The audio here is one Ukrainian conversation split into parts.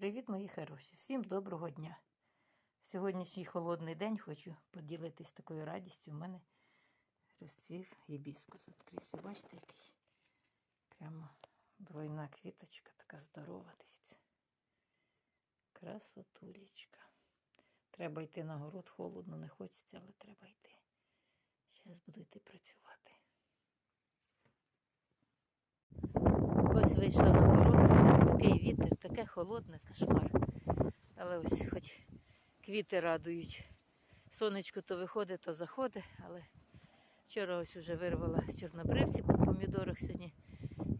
Привіт, мої хороші! Всім доброго дня! В сьогоднішній холодний день хочу поділитись такою радістю. У мене розцвів гібіскус відкрився. Бачите, який? Прямо двойна квіточка, така здорова, дивіться. Красотулечка. Треба йти на город, холодно, не хочеться, але треба йти. Зараз буду йти працювати. Ось вийшла на город, такий вітер, таке холодне, кошмар. Але ось хоч квіти радують. Сонечко то виходить, то заходить, але вчора ось уже вирвала чорнобривці по помідорах сьогодні.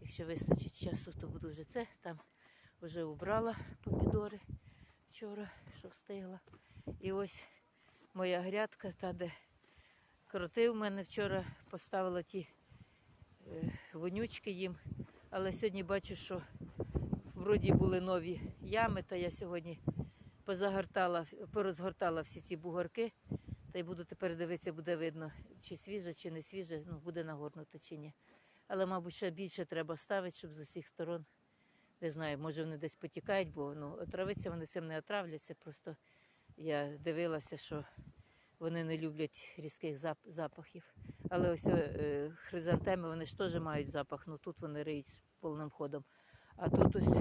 Якщо вистачить часу, то буду вже це. Там вже убрала помідори вчора, що встигла. І ось моя грядка, та де кроти в мене вчора поставила ті е, вонючки їм. Але сьогодні бачу, що вроді були нові ями, та я сьогодні позагортала, порозгортала всі ці бугорки. Та й буду тепер дивитися, буде видно, чи свіже, чи не свіже, ну, буде нагорнуто чи ні. Але, мабуть, ще більше треба ставити, щоб з усіх сторон, не знаю, може вони десь потікають, бо ну, отравитися вони цим не отравляться. Просто я дивилася, що вони не люблять різких зап- запахів. Але ось е, хризантеми вони ж теж мають запах, ну тут вони риють повним ходом. А тут ось,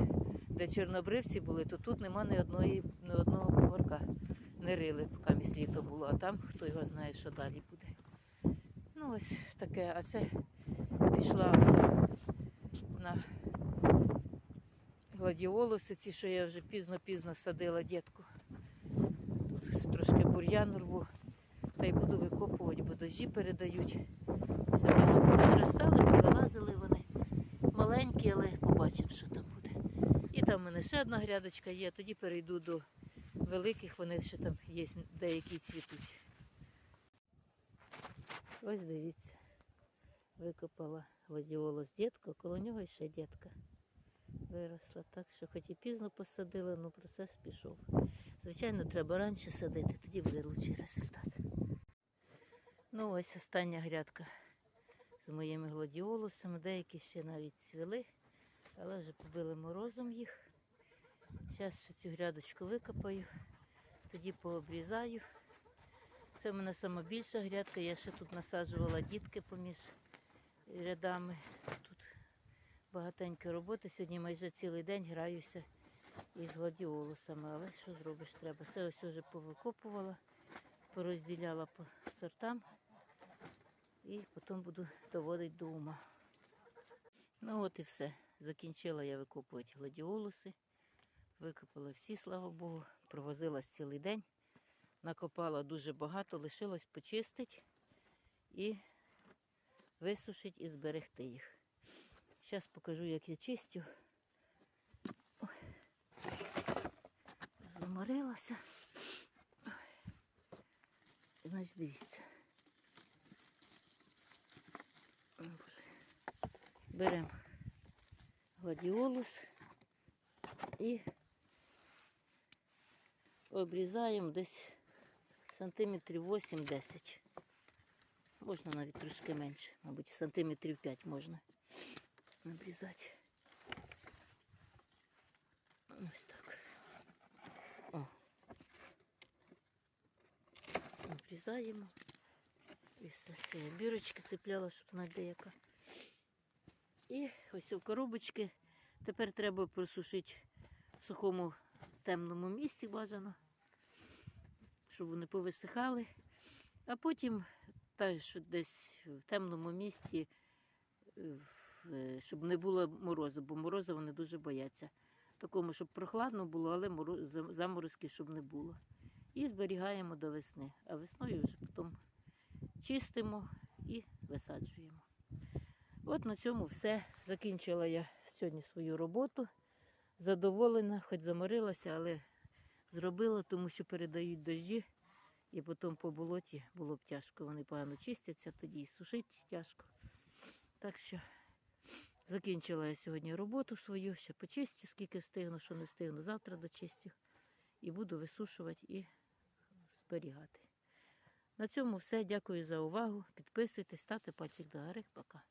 де чорнобривці були, то тут нема ні одної, ні одного бугорка. Не рили, поки місь літо було, а там хто його знає, що далі буде. Ну ось таке, а це пішла ось на гладіолуси, ці, що я вже пізно-пізно садила дітку. Тут трошки бур'ян рву, та й буду викопувати, бо дощі передають. Все бачите, виростали, повилазили вони. Маленькі, але побачимо, що там буде. І там в мене ще одна грядочка є, тоді перейду до великих, вони ще там є деякі цвітуть. Ось дивіться, викопала гладіолус дітка, коло нього ще дітка виросла. Так що хоч і пізно посадила, але процес пішов. Звичайно, треба раніше садити, тоді буде кращий результат. Ну ось остання грядка з моїми гладіолусами. Деякі ще навіть цвіли, але вже побили морозом їх. Зараз цю грядочку викопаю, тоді пообрізаю. Це в мене сама більша грядка, я ще тут насаджувала дітки поміж рядами. Тут багатенько роботи. Сьогодні майже цілий день граюся із гладіолусами, але що зробиш треба. Це ось вже повикопувала, порозділяла по сортам і потім буду доводити до ума. Ну от і все. Закінчила я викопувати гладіолуси. Викопала всі, слава Богу. Провозилась цілий день. Накопала дуже багато, лишилось почистити і висушити і зберегти їх. Зараз покажу, як я чистю. Заморилася. Значить, дивіться. О, Боже. Беремо гладіолус і обрізаємо десь сантиметрів 8-10. Можна навіть трошки менше, мабуть, сантиметрів 5 можна обрізати. Ось так. О. Обрізаємо. І все. Я бірочки цепляла, щоб знати де яка. І ось у коробочки. Тепер треба просушити в сухому темному місці бажано, щоб вони повисихали. А потім та, що десь в темному місці, щоб не було морозу, бо морозу вони дуже бояться. Такому, щоб прохладно було, але заморозки, щоб не було. І зберігаємо до весни. А весною вже потім чистимо і висаджуємо. От на цьому все. Закінчила я сьогодні свою роботу. Задоволена, хоч заморилася, але зробила, тому що передають дощі. І потім по болоті було б тяжко. Вони погано чистяться, тоді і сушити тяжко. Так що закінчила я сьогодні роботу свою, ще почистю, скільки встигну, що не встигну, завтра дочистю. І буду висушувати і зберігати. На цьому все. Дякую за увагу. Підписуйтесь, ставте пальчик до гори. Пока.